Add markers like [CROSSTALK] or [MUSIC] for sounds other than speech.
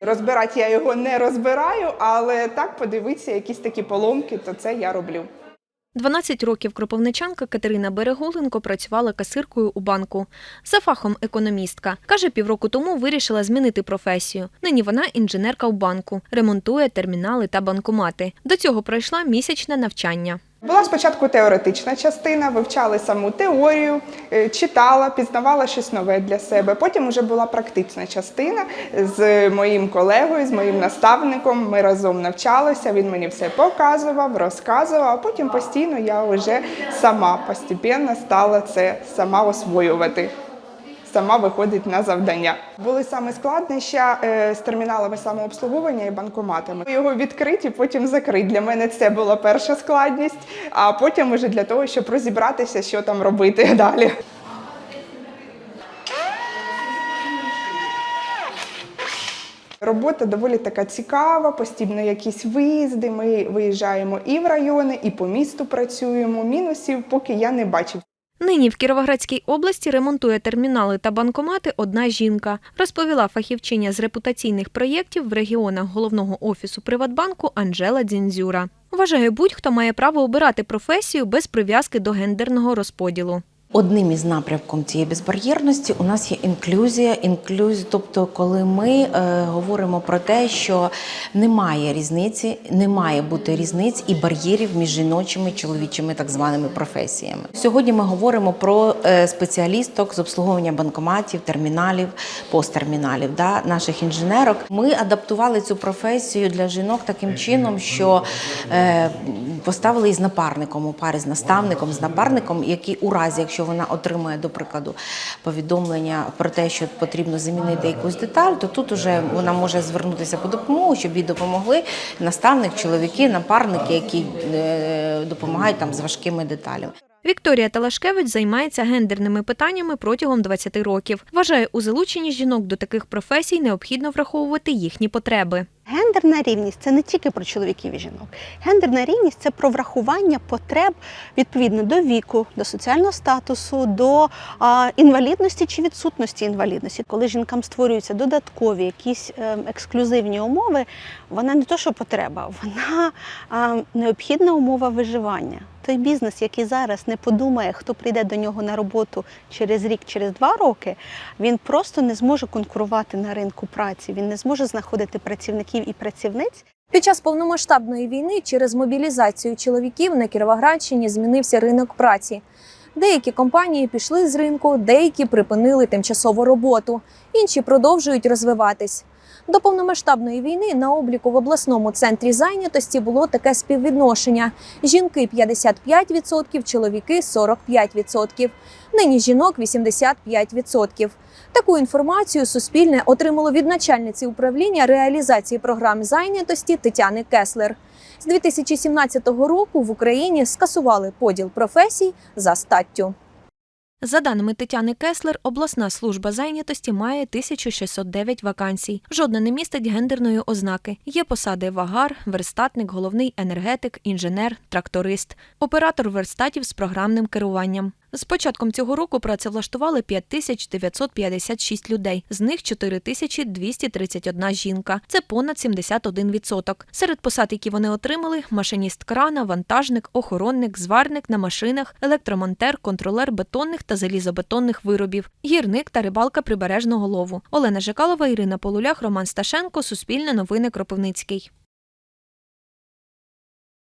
Розбирати я його не розбираю, але так подивитися, якісь такі поломки, то це я роблю. 12 років кропивничанка Катерина Береголенко працювала касиркою у банку. За фахом економістка. Каже, півроку тому вирішила змінити професію. Нині вона інженерка у банку, ремонтує термінали та банкомати. До цього пройшла місячне навчання. Була спочатку теоретична частина, вивчали саму теорію, е, читала, пізнавала щось нове для себе. Потім вже була практична частина з моїм колегою, з моїм наставником. Ми разом навчалися. Він мені все показував, розказував. А потім постійно я вже сама постепенно стала це сама освоювати. Сама виходить на завдання. Були саме складноща е, з терміналами самообслуговування і банкоматами. Його відкриті, потім закрити. Для мене це була перша складність, а потім уже для того, щоб розібратися, що там робити [LAUGHS] далі. Робота доволі така цікава, постійно якісь виїзди. Ми виїжджаємо і в райони, і по місту працюємо. Мінусів поки я не бачив. Нині в Кіровоградській області ремонтує термінали та банкомати одна жінка, розповіла фахівчиня з репутаційних проєктів в регіонах головного офісу Приватбанку Анжела Дзінзюра. Вважає, будь-хто має право обирати професію без прив'язки до гендерного розподілу. Одним із напрямком цієї безбар'єрності у нас є інклюзія. Інклюзія, тобто, коли ми е, говоримо про те, що немає різниці, не має бути різниць і бар'єрів між жіночими чоловічими так званими професіями. Сьогодні ми говоримо про е, спеціалісток з обслуговування банкоматів, терміналів, посттерміналів, да, наших інженерок. Ми адаптували цю професію для жінок таким чином, що е, поставили її з напарником у парі з наставником, з напарником, який у разі, якщо вона отримує, до прикладу, повідомлення про те, що потрібно замінити якусь деталь, то тут уже вона може звернутися по допомогу, щоб їй допомогли наставник, чоловіки, напарники, які е, допомагають там з важкими деталями. Вікторія Талашкевич займається гендерними питаннями протягом 20 років. Вважає, у залученні жінок до таких професій необхідно враховувати їхні потреби. Гендерна рівність це не тільки про чоловіків і жінок. Гендерна рівність це про врахування потреб відповідно до віку, до соціального статусу, до а, інвалідності чи відсутності інвалідності. Коли жінкам створюються додаткові якісь е, ексклюзивні умови, вона не то, що потреба, вона а, необхідна умова виживання. Той бізнес, який зараз не подумає, хто прийде до нього на роботу через рік, через два роки, він просто не зможе конкурувати на ринку праці. Він не зможе знаходити працівників і працівниць. Під час повномасштабної війни через мобілізацію чоловіків на Кіровоградщині змінився ринок праці. Деякі компанії пішли з ринку, деякі припинили тимчасову роботу, інші продовжують розвиватись. До повномасштабної війни на обліку в обласному центрі зайнятості було таке співвідношення: жінки 55%, чоловіки 45%. Нині жінок 85%. Таку інформацію Суспільне отримало від начальниці управління реалізації програм зайнятості Тетяни Кеслер. З 2017 року в Україні скасували поділ професій за статтю. За даними Тетяни Кеслер, обласна служба зайнятості має 1609 вакансій. Жодна не містить гендерної ознаки. Є посади вагар, верстатник, головний енергетик, інженер, тракторист, оператор верстатів з програмним керуванням. З початком цього року працевлаштували 5956 людей, з них 4231 жінка. Це понад 71%. Серед посад, які вони отримали: машиніст крана, вантажник, охоронник, зварник на машинах, електромонтер, контролер бетонних та залізобетонних виробів, гірник та рибалка прибережного лову. Олена Жикалова, Ірина Полулях, Роман Сташенко, Суспільне новини Кропивницький.